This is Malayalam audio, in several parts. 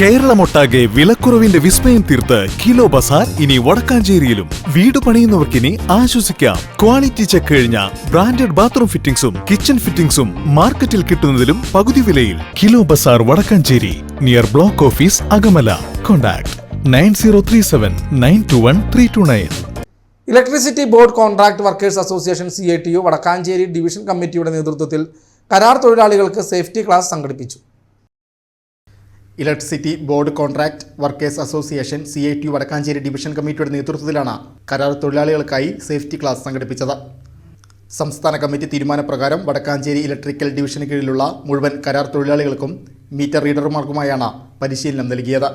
കേരളമൊട്ടാകെ വിലക്കുറവിന്റെ വിസ്മയം തീർത്ത് കിലോ ബസാർ ഇനി വടക്കാഞ്ചേരിയിലും. വീട് പണിയുന്നവർക്കിനി ആശ്വസിക്കാം. ക്വാളിറ്റി ചെക്ക് കഴിഞ്ഞ ബ്രാൻഡഡ് ബാത്റൂം ഫിറ്റിംഗ്സും കിച്ചൺ ഫിറ്റിംഗ്സും മാർക്കറ്റിൽ കിട്ടുന്നതിലും പകുതി വിലയിൽ. Kilo Bazaar Vadakkanchery near block office Akamala. Contact nine zero three seven nine two one three two nine. Electricity board contract workers association C I T U Vadakkanchery division കമ്മിറ്റിയുടെ നേതൃത്വത്തിൽ കരാർ തൊഴിലാളികൾക്ക് സേഫ്റ്റി ക്ലാസ് സംഘടിപ്പിച്ചു. Electricity board contract workers association C I T Vadakkanchery division കമ്മിറ്റിയുടെ നേതൃത്വത്തിലാണ് കരാർ തൊഴിലാളികൾക്കായി സേഫ്റ്റി ക്ലാസ് സംഘടിപ്പിച്ചത്. സംസ്ഥാന കമ്മിറ്റി തീരുമാനപ്രകാരം വടക്കാഞ്ചേരി ഇലക്ട്രിക്കൽ ഡിവിഷന് കീഴിലുള്ള മുഴുവൻ കരാർ തൊഴിലാളികൾക്കും മീറ്റർ റീഡർമാർക്കുമായാണ് പരിശീലനം നൽകിയത്.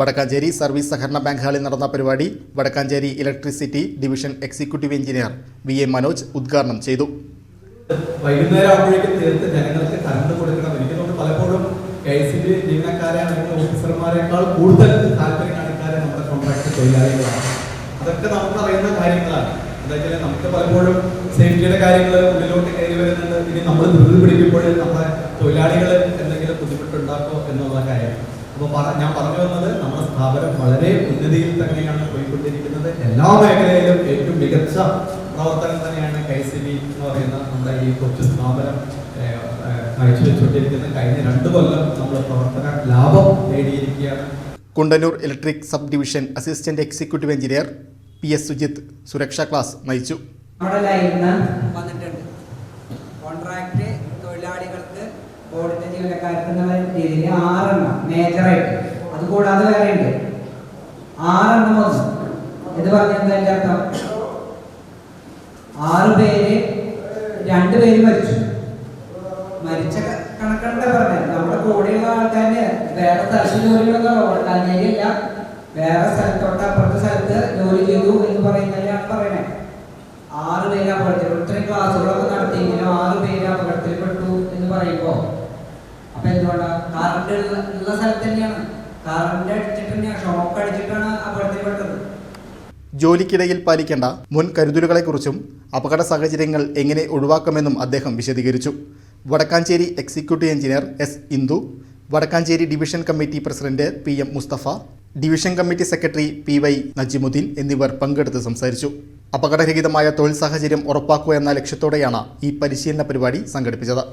വടക്കാഞ്ചേരി സർവീസ് സഹകരണ ബാങ്ക് ഹാളിൽ നടന്ന പരിപാടി Vadakkanchery electricity division executive engineer V A Manoj ഉദ്ഘാടനം ചെയ്തു. വൈകുന്നേരം ആകുമ്പോഴേക്കും തീർത്ത് ജനങ്ങൾക്ക് ഓഫീസർമാരെക്കാൾ കൂടുതൽ താല്പര്യം കാണിക്കാരെ നമ്മുടെ കോൺട്രാക്ട് തൊഴിലാളികളാണ്. അതൊക്കെ നമുക്ക് അറിയുന്ന കാര്യങ്ങളാണ്. എന്താ നമുക്ക് പലപ്പോഴും സേഫ്റ്റിയുടെ കാര്യങ്ങൾ ഉള്ളിലോട്ട് കയറി വരുന്നുണ്ട്. ഇനി നമ്മൾ ധൃതി പിടിക്കുമ്പോൾ നമ്മുടെ തൊഴിലാളികൾ എന്തെങ്കിലും ബുദ്ധിമുട്ടുണ്ടാക്കോ എന്നുള്ള കാര്യം. അപ്പോൾ ഞാൻ പറഞ്ഞു വന്നത് നമ്മുടെ സ്ഥാപനം വളരെ ഉന്നതിയിൽ തന്നെയാണ് പോയിക്കൊണ്ടിരിക്കുന്നത്. എല്ലാ മേഖലയിലും ഏറ്റവും മികച്ച പ്രവർത്തനം തന്നെയാണ് കൈസിബി എന്ന് പറയുന്ന നമ്മുടെ ഈ കൊച്ചു സ്ഥാപനം കാഴ്ചവെച്ചുകൊണ്ടിരിക്കുന്നത് കഴിഞ്ഞ രണ്ട് കൊല്ലം നമ്മൾ പ്രവർത്തന ലാഭം നേടിയിരിക്കുകയാണ്. Kundannur electric sub division assistant executive engineer P S Sujith സുരക്ഷാ ക്ലാസ് നയിച്ചു. കോൺട്രാക്ട് തൊഴിലാളികൾക്ക് ബോർഡിന്റെ ജീവനക്കാർക്ക് എന്നുള്ള രീതിയിൽ ആറെണ്ണം മേജറായിട്ട് അത് കൂടാതെ വേറെ ഉണ്ട്. ആറെണ്ണം എന്ന് പറഞ്ഞാൽ എന്താ അർത്ഥം? ആറ് പേര് രണ്ട് പേര് മരിച്ച. ക- കണക്കണ്ട പറഞ്ഞത് നമ്മുടെ കൂടെയുള്ള ആൾക്കാര് വേറെ സ്ഥലത്തോട്ട് അപ്പുറത്തെ എന്ന് ആറ് ആറ് എന്ന് പറയുമ്പോൾ ഷോക്ക് അടിച്ചിട്ടാണ് ജോലിക്കിടയിൽ പാലിക്കേണ്ട മുൻ കരുതലുകളെക്കുറിച്ചും അപകട സാഹചര്യങ്ങൾ എങ്ങനെ ഒഴിവാക്കാമെന്നും അദ്ദേഹം വിശദീകരിച്ചു. Vadakkanchery executive engineer S Indu Vadakkanchery division committee president P M Mustafa division committee secretary P Y Najimuddin എന്നിവർ പങ്കെടുത്ത് സംസാരിച്ചു. അപകടരഹിതമായ തൊഴിൽ സാഹചര്യം ഉറപ്പാക്കുക എന്ന ലക്ഷ്യത്തോടെയാണ് ഈ പരിശീലന പരിപാടി സംഘടിപ്പിച്ചത്.